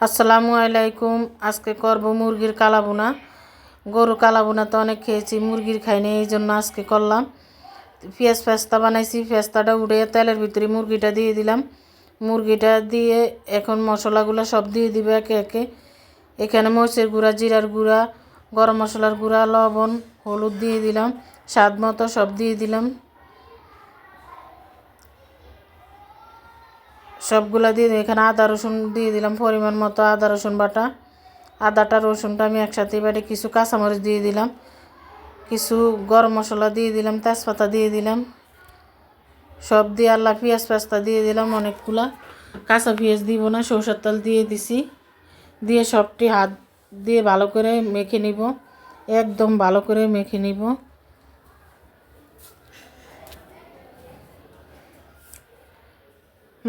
আসসালামু আলাইকুম। আজকে করব মুরগির কালাবোনা। গরু কালাবোনা তো অনেক খেয়েছি, মুরগির খাইনি এই জন্য আজকে করলাম। পেঁয়াজ পেস্তা বানাইছি পেস্তাটা উড়ে তেলের ভিতরে মুরগিটা দিয়ে দিলাম। মুরগিটা দিয়ে এখন মশলাগুলো সব দিয়ে দিবে একে একে। এখানে মরিচের গুঁড়া, জিরার গুঁড়া, গরম মশলার গুঁড়া, লবণ, হলুদ দিয়ে দিলাম। স্বাদ মতো সব দিয়ে দিলাম। সবগুলা দিয়ে এখানে আদা, রসুন দিয়ে দিলাম পরিমাণ মতো আদা, রসুন বাটা। আদাটা, রসুনটা আমি একসাথে বাটে কিছু কাঁচামরিচ দিয়ে দিলাম। কিছু গরম মশলা দিয়ে দিলাম, তেজপাতা দিয়ে দিলাম। সব দিয়ে আল্লাহ পেঁয়াজ পেস্তা দিয়ে দিলাম অনেকগুলা। কাঁচা পেঁয়াজ দিব না, সরষের তেল দিয়ে দিছি। দিয়ে সবটি হাত দিয়ে ভালো করে মেখে নিব। একদম ভালো করে মেখে নিব।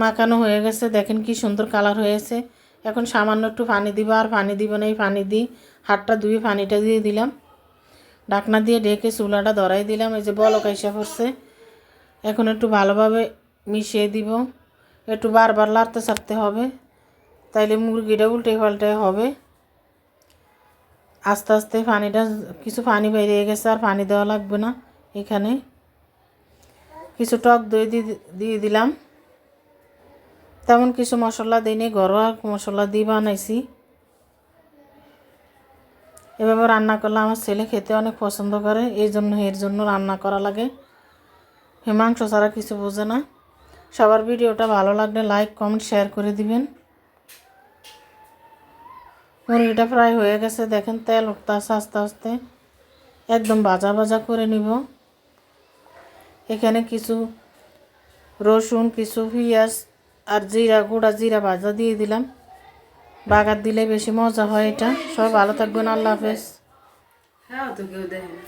মাখানো হয়ে গেছে। দেখেন কি সুন্দর কালার হয়েছে। এখন সামান্য একটু পানি দিব, আর পানি দিব না, এই পানি দিই। হাতটা ধুয়ে পানিটা দিয়ে দিলাম। ঢাকনা দিয়ে ঢেকে চুলাটা ধরাই দিলাম। এই যে বলক আইসা পড়ছে। এখন একটু ভালোভাবে মিশিয়ে দিব। একটু বারবার লাড়তে ছাড়তে হবে। তাইলে মুরগিটা উল্টে পাল্টে হবে। আস্তে আস্তে পানিটা, কিছু পানি বেরিয়ে গেছে, আর পানি দেওয়া লাগবে না এখানে। কিছু টক দই দিয়ে দিলাম। তেমন কিছু মশলা দিইনি, ঘরোয়া মশলা দিয়ে বানাইছি। এভাবে রান্না করলে আমার ছেলে খেতে অনেক পছন্দ করে, এই জন্য, এর জন্য রান্না করা লাগে। মাংস ছাড়া কিছু বোঝে না। সবার ভিডিওটা ভালো লাগলে লাইক, কমেন্ট, শেয়ার করে দিবেন। মুরগিটা প্রায় হয়ে গেছে, দেখেন তেল উঠতে আসে আস্তে আস্তে। একদম ভাজা ভাজা করে নিব। এখানে কিছু রসুন, কিছু পেঁয়াজ আর জিরা, গুঁড়া জিরা ভাজা দিয়ে দিলাম। বাগার দিলে বেশি মজা হয় এটা। সব ভালো থাকবেন, আল্লাহ হাফেজ। হ্যাঁ তো কেউ দেখে না।